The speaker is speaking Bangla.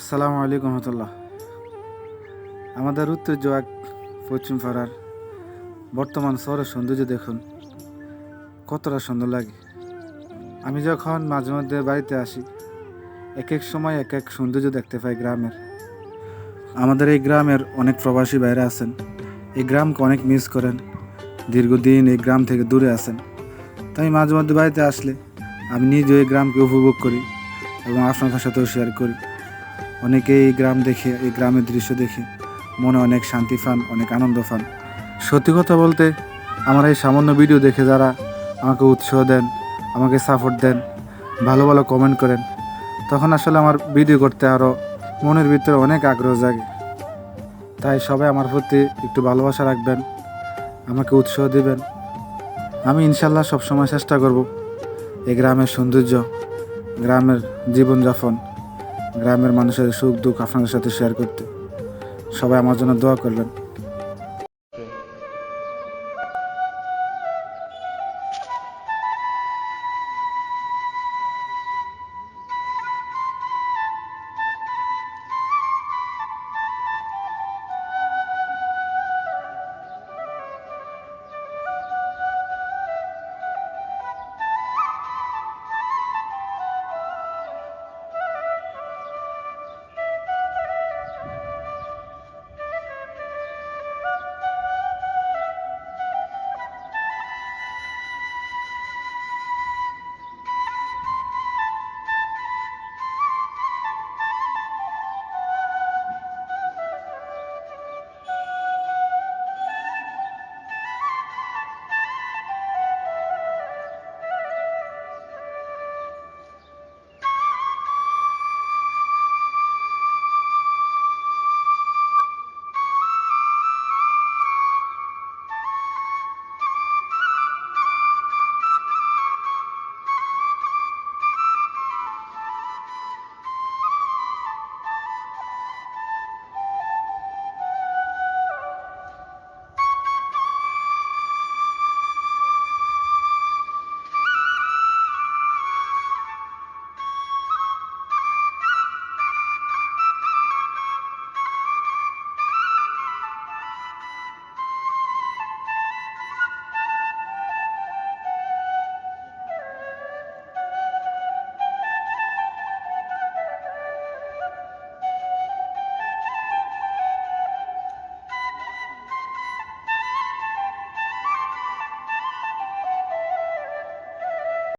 আসসালামু আলাইকুম রহমতুল্লাহ। আমাদের উত্তর জোয়াক পশ্চিম পাড়ার বর্তমান শহরের সৌন্দর্য দেখুন, কতটা সুন্দর লাগে। আমি যখন মাঝে মধ্যে বাড়িতে আসি, এক এক সময় এক এক সৌন্দর্য দেখতে পাই গ্রামের। আমাদের এই গ্রামের অনেক প্রবাসী বাইরে আছেন, এই গ্রামকে অনেক মিস করেন, দীর্ঘদিন এই গ্রাম থেকে দূরে আছেন। তাই মাঝে মধ্যে বাড়িতে আসলে আমি নিজে এই গ্রামকে উপভোগ করি এবং আপনাদের সাথেও শেয়ার করি। অনেকে এই গ্রাম দেখে, এই গ্রামের দৃশ্য দেখে মনে অনেক শান্তি পান, অনেক আনন্দ পান। সত্যি কথা বলতে, আমার এই সামান্য ভিডিও দেখে যারা আমাকে উৎসাহ দেন, আমাকে সাপোর্ট দেন, ভালো ভালো কমেন্ট করেন, তখন আসলে আমার ভিডিও করতে আরও মনের ভিতরে অনেক আগ্রহ জাগে। তাই সবাই আমার প্রতি একটু ভালোবাসা রাখবেন, আমাকে উৎসাহ দিবেন। আমি ইনশাল্লাহ সবসময় চেষ্টা করব এই গ্রামের সৌন্দর্য, গ্রামের জীবনযাপন গ্রামের মানুষের সুখ দুঃখ আপনাদের সাথে শেয়ার করতে। সবাই আমার জন্য দোয়া করবেন